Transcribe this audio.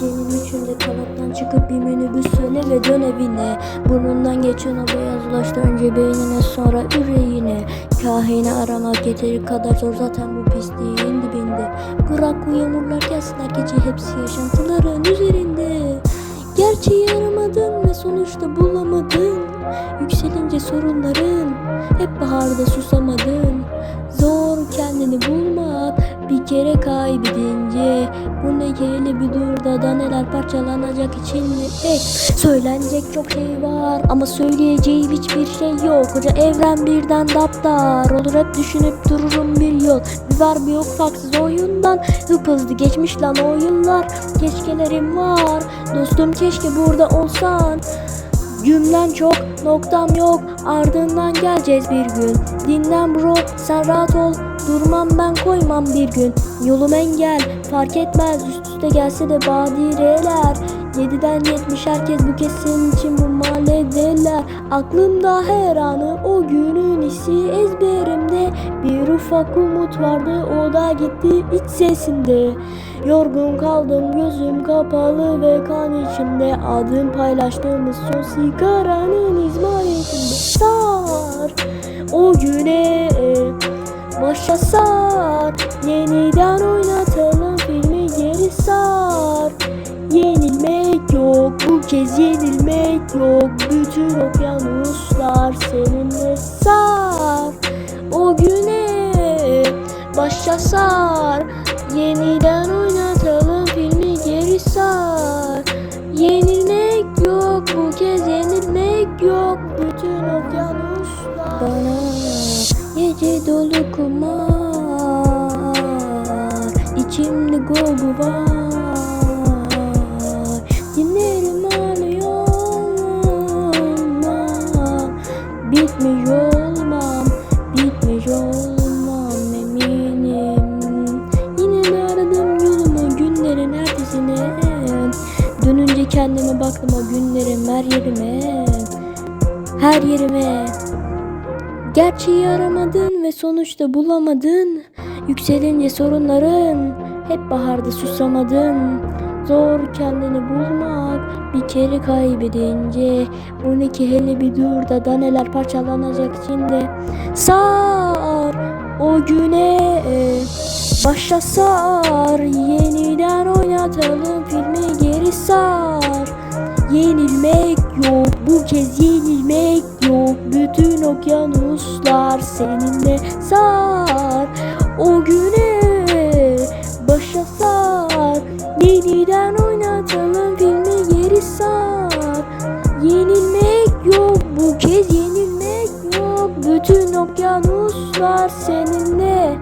Gecenin üçünde kanattan çıkıp bir minibüs söyle ve dön evine. Burnundan geçen o beyaz ulaştı önce beynine sonra yüreğine. Kahini aramak yeteri kadar zor. Zaten bu pisliğin dibinde. Bırak bu yağmurlar gelsin gece hepsi yaşantıların üzerinde. Gerçeği aramadın ve sonuçta bulamadın. Yükselince sorunların hep baharda susamadın. Zor kendini bulmak bir kere kaybedince. Bu ne hele bir dur da neler parçalanacak içinde. Hey, Söylenecek çok şey var ama söyleyeceğim hiçbir şey yok. Koca evren birden daptar olur hep düşünüp dururum bir yol. Bir var bir yok farksız oyundan Hıp hızlı geçmiş lan o yıllar Keşkelerim var dostum keşke burada olsan. Cümlem çok, noktam yok Ardından geleceğiz bir gün. Dinlen bro, sen rahat ol Durmam ben koymam bir gün. Yolum engel, fark etmez. Üst üste gelse de badireler. 7'den 70 herkes bu kesin için bu mahalledeler. Aklımda her anı o günün hissi ezberimde. Bir ufak umut vardı o da gitti iç sesinde Yorgun kaldım gözüm kapalı ve kan içinde Adım paylaştığımız son sigaranın izmaritinde. Sar o güne Başa sar. Yeniden oynatalım filmi geri sar. Yenilmek yok bu kez yenilmek yok. Bütün okyanuslar seninle sar. O güne başa sar. Yeniden oynatalım filmi geri sar. Yenilmek yok bu kez yenilmek yok. Bütün okyanuslar Bana İçimde gogu var. Dinlerim ağlıyor Bitmiş olmam Bitmiş olmam eminim. Yine aradım yolumu günlerin ertesine. Dönünce kendime baktım o günlerim her yerime. Her yerime Gerçeği aramadın ve sonuçta bulamadın. Yükselince sorunların hep baharda susamadın. Zor kendini bulmak bir kere kaybedince. Bu ne ki hele bir dur da da neler parçalanacak içinde Sar o güne Başa sar. Yeniden oynatalım filmi geri sar. Yenilmek yok bu kez yenilmek Bütün okyanuslar seninle sar. O güne başa sar. Yeniden oynatalım filmi geri sar. Yenilmek yok bu kez yenilmek yok. Bütün okyanuslar seninle